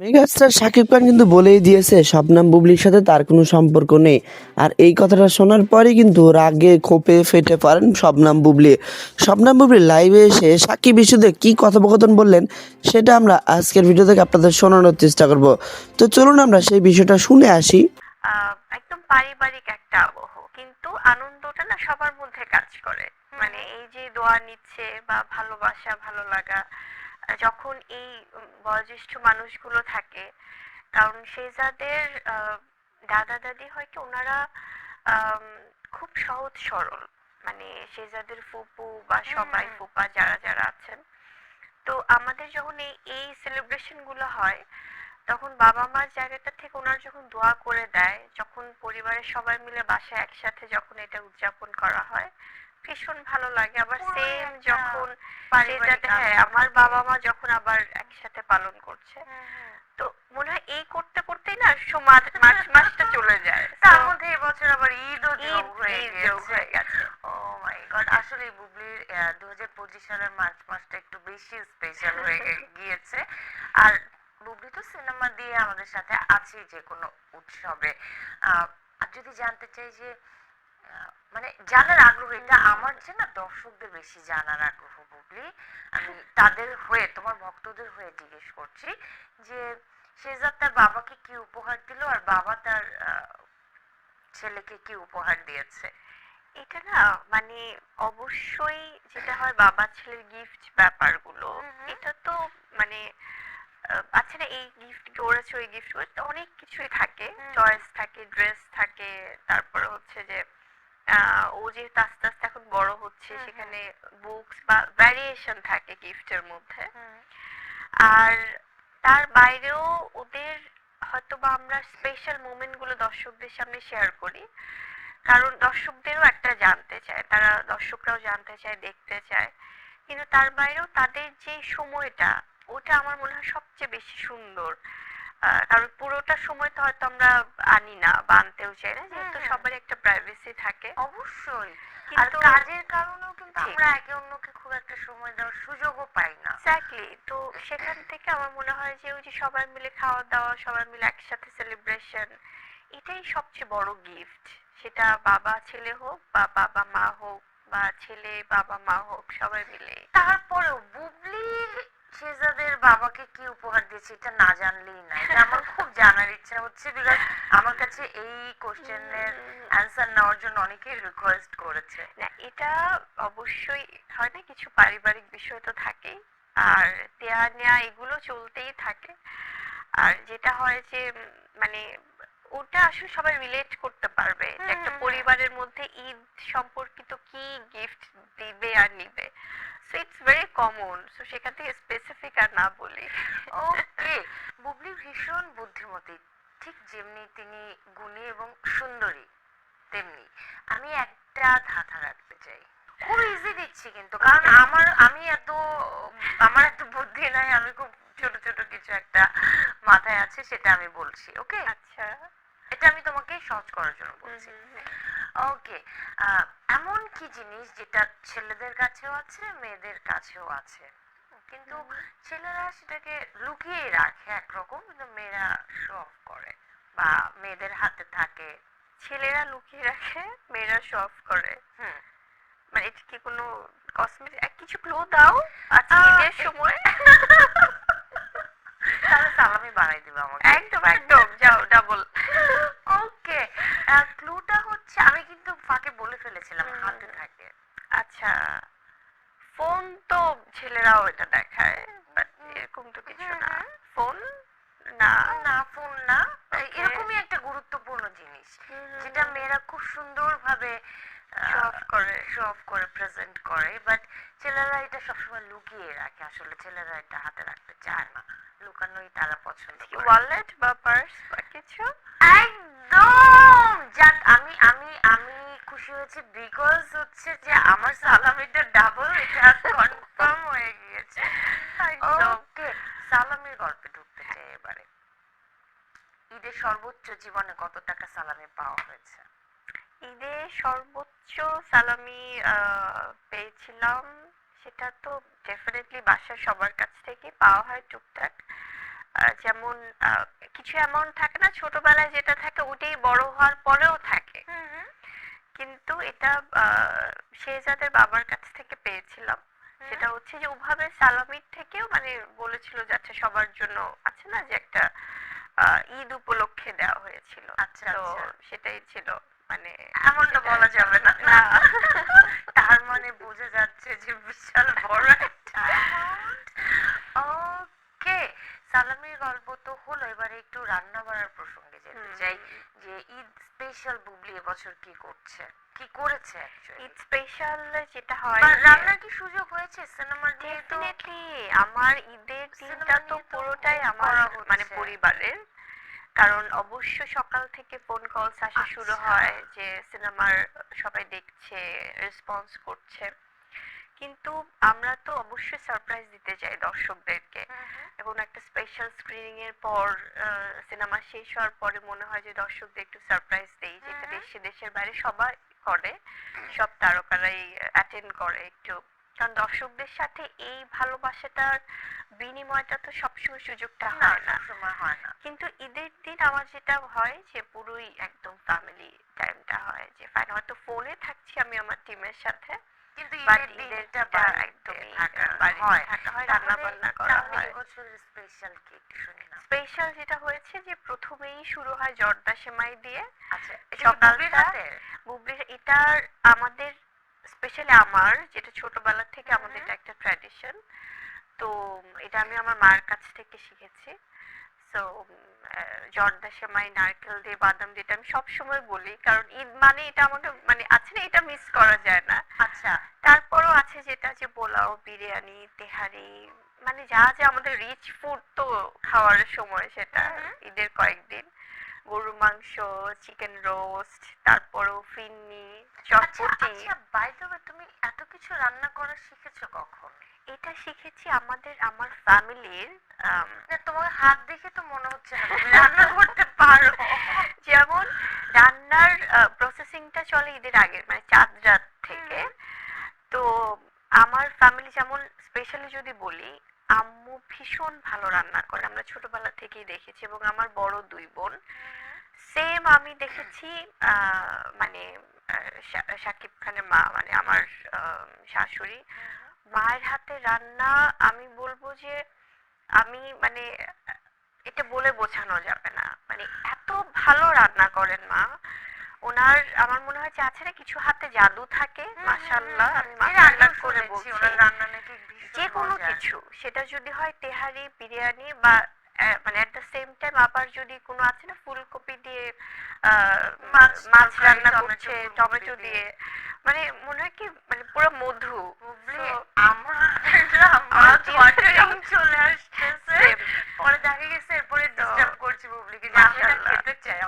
Megastar Shakib Khan কিন্তু বলেই দিয়েছে, শবনাম বুবলির সাথে তার কোনো সম্পর্ক নেই। আর এই কথাটা শোনার পরেই কিন্তু রাগে খোপে ফেটে পারেন শবনাম বুবলি। শবনাম বুবলি লাইভে এসে সাকিব ইস্যুতে কী কথোপকথন বললেন, সেটা আমরা আজকের ভিডিও থেকে আপনাদের শোনানোর চেষ্টা করব। তো চলুন আমরা সেই বিষয়টা শুনে আসি। একদম পারিবারিক একটা আবহ, কিন্তু আনন্দটা না সবার মধ্যে কাজ করে। মানে এই যে দোয়া নিচ্ছে বা ভালোবাসা, ভালো লাগা যখন এই বয়োজ্যেষ্ঠ মানুষগুলো থাকে কারণ শেজাদের আহ, দাদা দাদি হয় কি ওনারা খুব সহজ সরল। মানে শেজাদের ফুপু বা সবাই ফুপা যারা যারা আছেন। তো আমাদের যখন এই এই সেলিব্রেশনগুলো হয় তখন বাবা মার জায়গাটা থেকে ওনার যখন দোয়া করে দেয় যখন পরিবারের সবাই মিলে বাসায় একসাথে যখন এটা উদযাপন করা হয় ভীষণ ভালো লাগে। আবার সেম যখন হ্যাঁ আমার বাবা মা যখন আবার একসাথে পালন করছে তো মনে হয় এই করতে করতেই না সমাজ মার্চ মাসটা চলে যায়। তার মধ্যে এবছর আবার ঈদও যোগ ঈদ হয়ে হয়ে গেছে। ও মাই গড আসলে বুবলির দু হাজার পঁচিশ সালের মার্চ মাসটা একটু বেশি স্পেশাল হয়ে গিয়েছে। আর বুবলি তো সিনেমা দিয়ে আমাদের সাথে আছেই যে কোনো উৎসবে। আহ, আর যদি জানতে চাই যে মানে জানার আগ্রহ এটা আমার চেয়ে না দর্শকদের বেশি জানার আগ্রহ বুবলি আমি তাদের হয়ে তোমার ভক্তদের হয়ে জিজ্ঞেস করছি যে শেজাদ তার বাবাকে কি উপহার দিল আর বাবা তার ছেলেকে কি উপহার দিয়েছে এটা না মানে অবশ্যই যেটা হয় বাবা ছেলের গিফট ব্যাপারগুলো। এটা তো মানে আহ, আছে না এই গিফট করেছে ওই গিফট করেছে অনেক কিছুই থাকে। চয়েস থাকে ড্রেস থাকে তারপরে হচ্ছে যে ও যে আস্তে আস্তে এখন বড় হচ্ছে। সেখানে বুকস বা ভ্যারিয়েশন থাকে গিফটের মধ্যে। আর তার বাইরেও ওদের হয়তো বা আমরা স্পেশাল মোমেন্টগুলো দর্শকদের সামনে শেয়ার করি। কারণ দর্শকদেরও একটা জানতে চায় তারা দর্শকরাও জানতে চায় দেখতে চায়। কিন্তু তার বাইরেও তাদের যে সময়টা ওটা আমার মনে হয় সবচেয়ে বেশি সুন্দর। কারণ পুরোটা সময় তো হয়তো আমরা আনি না বা আনতেও চাই না যেহেতু হুম। সবারই একটা প্রাইভেসি থাকে। অবশ্যই। আর কিন্তু কাজের কারণেও কিন্তু আমরা একে অন্যকে খুব একটা সময় দেওয়ার সুযোগও পাই না। এক্স্যাক্টলি তো সেখান থেকে আমার মনে হয় যে ওই যে সবাই মিলে খাওয়া দাওয়া সবাই মিলে একসাথে সেলিব্রেশন এটাই সবচেয়ে বড় গিফট সেটা বাবা ছেলে হোক বা বাবা মা হোক বা ছেলে বাবা মা হোক সবাই মিলে। তারপরেও বুবলি শেজাদের বাবাকে কি উপহার দিয়েছে এটা না জানলেই না। এটা আমার খুব জানার ইচ্ছা হচ্ছে বিকজ আমার কাছে এই কোশ্চেনের অ্যান্সার নেওয়ার জন্য অনেকেই রিকোয়েস্ট করেছে। না এটা অবশ্যই হয় না কিছু পারিবারিক বিষয় তো থাকেই। আর দেয়া নেয়া এগুলো চলতেই থাকে। আর যেটা হয় যে মানে ওটা আসলে সবাই রিলেট করতে পারবে একটা। পরিবারের মধ্যে ঈদ সম্পর্কিত কি গিফট দিবে আর নিবে। So it's very common so সেখান থেকে না বলি। ওকে বুবলি ভীষণ বুদ্ধিমতী। ঠিক যেমনি তিনি গুণী এবং সুন্দরী তেমনি আমি একটা ধাঁধা রাখতে চাই। খুব ইজি দিচ্ছি কিন্তু কারণ আমার আমি এত আমার এত বুদ্ধি নাই আমি খুব ছোট ছোট কিছু একটা মাথায় আছে সেটা আমি বলছি ওকে? আচ্ছা। এটা আমি তোমাকে সহজ করার জন্য বলছি। ওকে এমন কি জিনিস যেটা ছেলেদের কাছেও আছে মেয়েদের কাছেও আছে? কিন্তু ছেলেরা সেটাকে লুকিয়ে রাখে একরকম কিন্তু মেয়েরা শো অফ করে বা মেয়েদের হাতে থাকে। ছেলেরা লুকিয়ে রাখে মেয়েরা শপ করে। হুম। মানে এটা কি কোনো কসমেটিক কিছু ক্লো দাও? আচ্ছা ঈদের সময়? তাহলে সালামি বাড়াই দিবে আমাকে। একদম একদম যাও ডাবল ওকে ক্লুটা হচ্ছে আমি কিন্তু ফাঁকে বলে ফেলেছিলাম হাতে থাকে। আচ্ছা। ছেলেরাও এটা দেখায় বাট এরকম তো কিছু না। ফোন? না। না ফোন না। এরকমই একটা গুরুত্বপূর্ণ জিনিস যেটা মেয়েরা খুব সুন্দরভাবে শো করে। শো করে প্রেজেন্ট করে বাট ছেলেরা এটা সবসময় লুকিয়ে রাখে। আসলে ছেলেরা এটা হাতে রাখতে চায় না। লুকানোই তারা পছন্দ করে। ওয়ালেট বা পার্স বা কিছু? একদম! যাক আমি আমি আমি খুশি হয়েছি বিকজ হচ্ছে যে আমার সালামিটা ডাবল এটা কনফার্ম হয়ে গিয়েছে একদম ওকে সালামির গল্পে ঢুকতে চাই এবারে ঈদের সর্বোচ্চ জীবনে কত টাকা সালামি পাওয়া হয়েছে? ঈদে সর্বোচ্চ সালামি পেয়েছিলাম সেটা তো ডেফিনেটলি বাসার সবার কাছ থেকে পাওয়া হয় টুকটাক। যেমন কিছু অ্যামাউন্ট থাকে না ছোটবেলায় যেটা থাকে ওটাই বড় হওয়ার পরেও থাকে। কিন্তু এটা আহ, শেহজাদের বাবার কাছ থেকে পেয়েছিলাম সেটা হচ্ছে যে ওভাবে সালামির থেকেও মানে বলেছিল যে আচ্ছা সবার জন্য আছে না যে একটা ঈদ উপলক্ষে দেওয়া হয়েছিল। আচ্ছা, তো আচ্ছা। সেটাই ছিল মানে এমনটা বলা যাবে না। তার মানে বোঝা যাচ্ছে যে বিশাল বড় একটা ওকে সালামির গল্প তো হলো এবারে একটু রান্না বাড়ার প্রসঙ্গে যেতে চাই যে ঈদ স্পেশাল বুবলি এবছর কি করছে? কি করেছে ঈদ স্পেশাল যেটা হয় রান্নার কি সুযোগ হয়েছে? সিনেমা ডেফিনেটলি আমার ঈদের সিনেমা দিনটা তো নিয়ে তো পুরোটাই আমার করা মানে হচ্ছে। পরিবারের কারণ অবশ্য সকাল থেকে ফোন কলস আসা শুরু আচ্ছা। হয় যে সিনেমার সবাই দেখছে রেসপন্স করছে। কিন্তু আমরা তো অবশ্যই সারপ্রাইজ দিতে চাই দর্শকদেরকে। এবং একটা স্পেশাল স্ক্রিনিং এর পর সিনেমা শেষ হওয়ার পরে মনে হয় যে দর্শকদের একটু সারপ্রাইজ দেই যেটা। দেশে দেশের বাইরে সবাই করে সব তারকারাই অ্যাটেন্ড করে একটু। কারণ দর্শকদের সাথে এই ভালোবাসাটার বিনিময়টা তো সবসময় সুযোগটা হয় না। হয় না। কিন্তু ঈদের দিন আমার যেটা হয় যে পুরোই একদম ফ্যামিলি টাইমটা হয়। যে ফাইন হয়তো ফোনে থাকছি আমি আমার টিমের সাথে কিন্তু ঈদের দিনটা দিনটা একদমই হয়। রান্না বান্না করা হয়। স্পেশাল কি শুনি না স্পেশাল যেটা হয়েছে যে প্রথমেই শুরু হয় জর্দা সেমাই দিয়ে। আচ্ছা সকালটা- বুবলির এটার আমাদের স্পেশালি আমার যেটা ছোটবেলা থেকে আমাদের এটা একটা ট্র্যাডিশন তো এটা আমি আমার মার কাছ থেকে শিখেছি। সো জর্দা সেমাই নারকেল দিয়ে বাদাম দিয়ে আমি সবসময় বলি কারণ ঈদ মানে এটা আমাকে মানে আছে না এটা মিস করা যায় না। আচ্ছা। তারপরও আছে যেটা যে পোলাও বিরিয়ানি তেহারি মানে যা যা আমাদের রিচ ফুড তো খাওয়ার সময় সেটা। ঈদের কয়েকদিন। গরু মাংস চিকেন রোস্ট তারপরও ফিন্নি আচ্ছা চটপটি। আচ্ছা বাই দ্য তুমি এত কিছু রান্না করা শিখেছো কখন? এটা শিখেছি আমাদের আমার ফ্যামিলির তোমার হাত দেখে তো মনে হচ্ছে না তুমি রান্না করতে পারো। যেমন রান্নার প্রসেসিংটা চলে ঈদের আগে মানে চাঁদ রাত থেকে তো আমার ফ্যামিলি যেমন স্পেশালি যদি বলি আম্মু ভীষণ ভালো রান্না করে। আমরা ছোটবেলা থেকেই দেখেছি এবং আমার বড় দুই বোন। আমি দেখেছি মানে শাকিব খানের মা মানে আমার শাশুড়ি। মায়ের হাতে রান্না আমি বলব যে আমি মানে এটা বলে বোঝানো যাবে না। মানে এত ভালো রান্না করেন মা। ওনার আমার মনে হয় না কিছু হাতে জাদু থাকে। মাশাল্লাহ আমি মাশাল্লাহ করে বলছি ওনার রান্না নাকি যে কোনো কিছু। সেটা যদি হয় তেহারি বিরিয়ানি বা মানে এট দ্য সেম টাইম আবার যদি কোনো আছে না ফুলকপি দিয়ে মাছ রান্না করছে টমেটো দিয়ে। মানে মনে হয় কি মানে পুরো মধু। আমার চলে আসছে পরে দেখা গেছে এরপরে ডিস্টার্ব করছি বুবলিকে খেতে না,